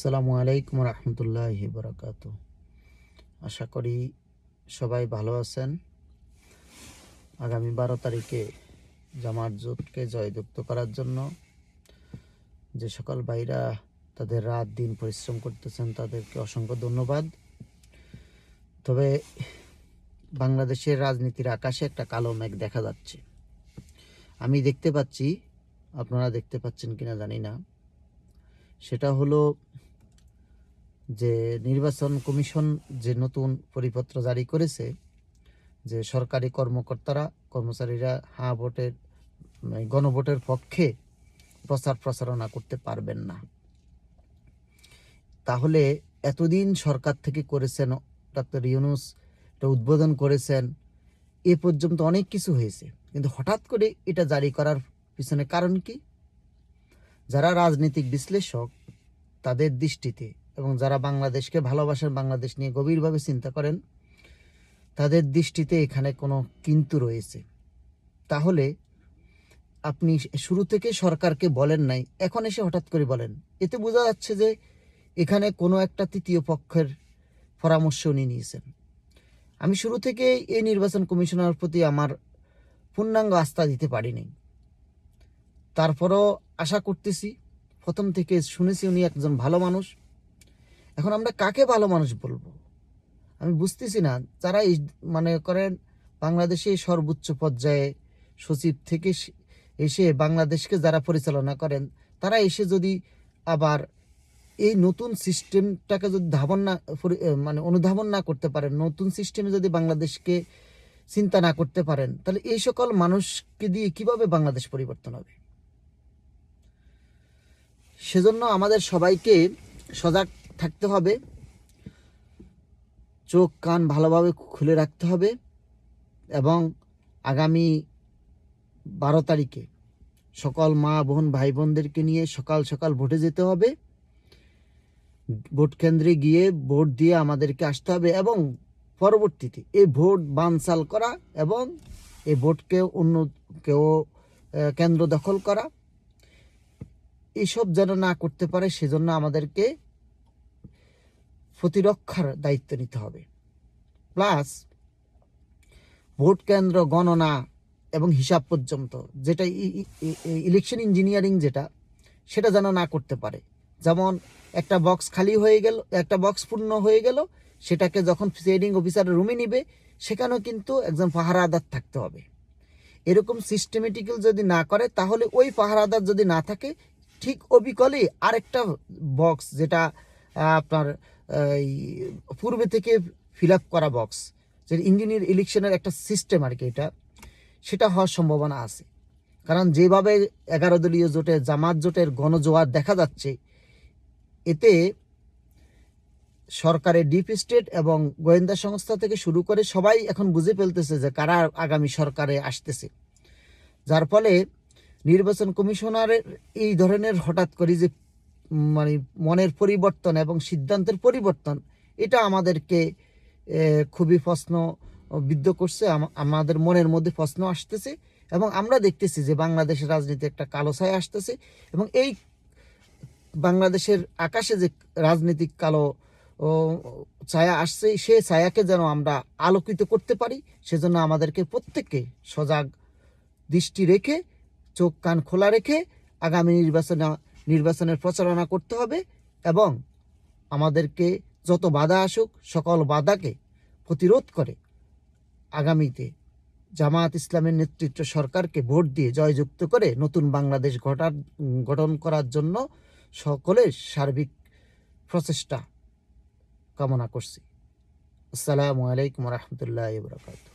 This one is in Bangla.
আসসালামু আলাইকুম রহমতুল্লাহ বরকাত আশা করি সবাই ভালো আছেন। আগামী বারো তারিখে জামাত জোটকে জয়যুক্ত করার জন্য যে সকল ভাইরা তাদের রাত দিন পরিশ্রম করতেছেন, তাদেরকে অসংখ্য ধন্যবাদ। তবে বাংলাদেশের রাজনীতির আকাশে একটা কালো মেঘ দেখা যাচ্ছে। আমি দেখতে পাচ্ছি, আপনারা দেখতে পাচ্ছেন কিনা জানি না। সেটা হলো যে নির্বাচন কমিশন যে নতুন পরিপত্র জারি করেছে, যে সরকারি কর্মকর্তারা, কর্মচারীরা হ্যাঁ ভোটের মানে গণভোটের পক্ষে প্রচার প্রচারণা করতে পারবেন না। তাহলে এতদিন সরকার থেকে করেছেন ডক্টর ইউনুস এটা উদ্বোধন করেছেন, এ পর্যন্ত অনেক কিছু হয়েছে। কিন্তু হঠাৎ করে এটা জারি করার পিছনে কারণ কি? যারা রাজনৈতিক বিশ্লেষক, তাদের দৃষ্টিতে এবং যারা বাংলাদেশকে ভালোবাসেন, বাংলাদেশ নিয়ে গভীরভাবে চিন্তা করেন, তাদের দৃষ্টিতে এখানে কোনো কিন্তু রয়েছে। তাহলে আপনি শুরু থেকে সরকারকে বলেন নাই, এখন এসে হঠাৎ করে বলেন। এতে বোঝা যাচ্ছে যে এখানে কোনো একটা তৃতীয় পক্ষের পরামর্শ উনি নিয়েছেন। আমি শুরু থেকে এই নির্বাচন কমিশনার প্রতি আমার পূর্ণাঙ্গ আস্থা দিতে পারিনি। তারপরও আশা করতেছি, প্রথম থেকে শুনেছি উনি একজন ভালো মানুষ। এখন আমরা কাকে ভালো মানুষ বলব? আমি বুঝতেছি না। যারা মানে করেন, বাংলাদেশে সর্বোচ্চ পর্যায়ে সচিব থেকে এসে বাংলাদেশকে যারা পরিচালনা করেন, তারা এসে যদি আবার এই নতুন সিস্টেমটাকে যদি ধাবন না মানে অনুধাবন না করতে পারেন, নতুন সিস্টেমে যদি বাংলাদেশকে চিন্তা না করতে পারেন, তাহলে এই সকল মানুষকে দিয়ে কীভাবে বাংলাদেশ পরিবর্তন হবে? সেজন্য আমাদের সবাইকে সজাগ থাকতে হবে। চোখ, কান ভালোভাবে খুলে রাখতে হবে এবং আগামী বারো তারিখে সকল মা বোন, ভাই বোনদেরকে নিয়ে সকাল সকাল ভোটে যেতে হবে। ভোট কেন্দ্রে গিয়ে ভোট দিয়ে আমাদেরকে আসতে হবে এবং পরবর্তীতে এই ভোট বানচাল করা এবং এই ভোটকে অন্য কেউ কেন্দ্র দখল করা। এইসব যেন না করতে পারে, সেজন্য আমাদেরকে প্রতিরক্ষার দায়িত্ব নিতে হবে। প্লাস ভোট কেন্দ্র, গণনা এবং হিসাব পর্যন্ত যেটা ইলেকশন ইঞ্জিনিয়ারিং যেটা, সেটা যেন না করতে পারে। যেমন একটা বক্স খালি হয়ে গেল, একটা বক্স পূর্ণ হয়ে গেল, সেটাকে যখন প্রিসাইডিং অফিসার রুমে নিবে, সেখানেও কিন্তু একজন পাহারাদার থাকতে হবে। এরকম সিস্টেমেটিক্যাল যদি না করে, তাহলে ওই পাহারাদার যদি না থাকে, ঠিক অবিকলে আরেকটা বক্স যেটা আপনার পূর্বে থেকে ফিল আপ করা বক্স যে ইঞ্জিনিয়ার ইলেকশনের একটা সিস্টেম আর কি এটা, সেটা হওয়ার সম্ভাবনা আছে। কারণ যেভাবে এগারো দলীয় জোটে জামাত জোটের গণজোয়ার দেখা যাচ্ছে, এতে সরকারের ডিপ স্টেট এবং গোয়েন্দা সংস্থা থেকে শুরু করে সবাই এখন বুঝে ফেলতেছে যে কারা আগামী সরকারে আসতেছে। যার ফলে নির্বাচন কমিশনারের এই ধরনের হঠাৎ করে যে মানে মনের পরিবর্তন এবং সিদ্ধান্তের পরিবর্তন, এটা আমাদেরকে খুবই প্রশ্ন বিদ্ধ করছে আমাদের মনের মধ্যে প্রশ্ন আসতেছে এবং আমরা দেখতেছি যে বাংলাদেশের রাজনীতি একটা কালো ছায়া আসতেছে এবং এই বাংলাদেশের আকাশে যে রাজনৈতিক কালো ছায়া আসছে, সে ছায়াকে যেন আমরা আলোকিত করতে পারি, সেজন্য আমাদেরকে প্রত্যেককে সজাগ দৃষ্টি রেখে, চোখ কান খোলা রেখে আগামী নির্বাচনে নির্বাচনের প্রচারণা করতে হবে এবং আমাদেরকে যত বাধা আসুক, সকল বাধাকে প্রতিরোধ করে আগামীতে জামাত ইসলামের নেতৃত্ব সরকারকে ভোট দিয়ে জয়যুক্ত করে নতুন বাংলাদেশ ঘটার, গঠন করার জন্য সকলের সার্বিক প্রচেষ্টা কামনা করছি। আসসালামু আলাইকুম রহমতুল্লাহ বরকাত